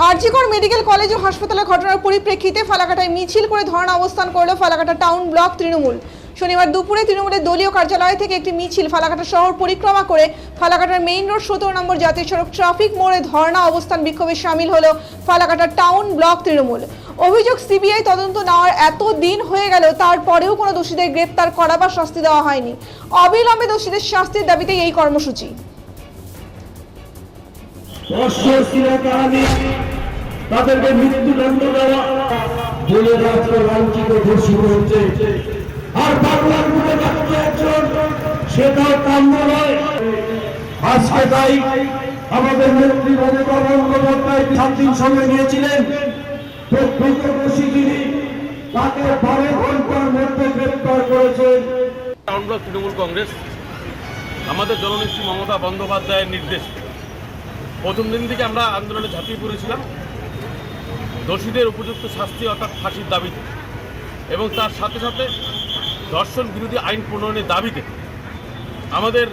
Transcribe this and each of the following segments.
RG Kar medical college ও হাসপাতালের ঘটনার পরিপ্রেক্ষিতে ফালাকাটায় মিছিল করে ধর্ণা অবস্থান করল ফালাকাটা টাউন ব্লক তৃণমূল। শনিবার দুপুরে তৃণমূলের দলীয় কার্যালয় থেকে একটি মিছিল ফালাকাটা শহর পরিক্রমা করে ফালাকাটার মেইন রোড সতেরো নম্বর জাতীয় সড়ক ট্রাফিক মোড়ে ধর্ণা অবস্থান বিক্ষোভে সামিল হলো ফালাকাটা টাউন ব্লক তৃণমূল। অভিযোগ সিবিআই তদন্ত নেওয়ার এত দিন হয়ে গেল, তারপরেও কোনো দোষীদের গ্রেপ্তার করা বা শাস্তি দেওয়া হয়নি। অবিলম্বে দোষীদের শাস্তির দাবিতেই এই কর্মসূচি। তাদেরকে মৃত্যুদণ্ড দেওয়া। হচ্ছে। আর বাংলার বাচ্চা একজন নয়। আজকে তাই আমাদের নেত্রী মমতা বন্দ্যোপাধ্যায় দিন সঙ্গে নিয়েছিলেন। তাকে বারো ঘণ্টার মধ্যে গ্রেপ্তার করেছেন। তৃণমূল কংগ্রেস, আমাদের জননেত্রী মমতা বন্দ্যোপাধ্যায়ের নির্দেশ। প্রথম দিন থেকে আমরা আন্দোলনে ঝাঁপিয়ে পড়েছিলাম। দোষীদের উপযুক্ত শাস্তি অর্থাৎ ফাঁসির দাবিতে। এবং তার সাথে সাথে ধর্ষণ বিরোধী আইন প্রণয়নের দাবিতে। আমাদের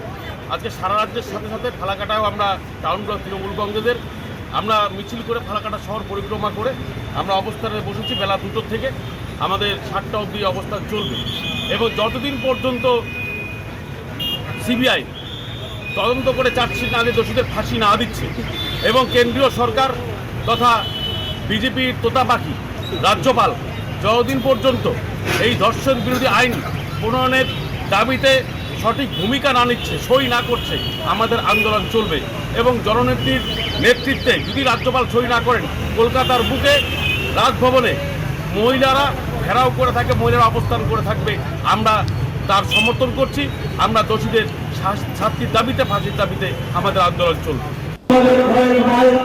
আজকে সারা রাজ্যের সাথে সাথে ফালাকাটাও আমরা টাউন ব্লক তৃণমূল কংগ্রেসের। আমরা মিছিল করে ফালাকাটা শহর পরিক্রমা করে আমরা অবস্থানে বসেছি বেলা দুটোর থেকে। আমাদের সাতটা অবধি অবস্থান চলবে। এবং যতদিন পর্যন্ত সিবিআই তদন্ত করে চার্জশিট আগে দোষীদের ফাঁসি না দিচ্ছে। এবং কেন্দ্রীয় সরকার তথা বিজেপির তোতা পাখি রাজ্যপাল যতদিন পর্যন্ত এই ধর্ষণ বিরোধী আইন প্রণয়নের দাবিতে সঠিক ভূমিকা না নিচ্ছে, সই না করছে, আমাদের আন্দোলন চলবে। এবং জননেত্রীর নেতৃত্বে যদি রাজ্যপাল সই না করেন, কলকাতার বুকে রাজভবনে মহিলারা ঘেরাও করে থাকে, মহিলারা অবস্থান করে থাকবে। আমরা তার সমর্থন করছি। আমরা দোষীদের শাস- শাস্তির দাবিতে ফাঁসির দাবিতে আমাদের আন্দোলন চলবে।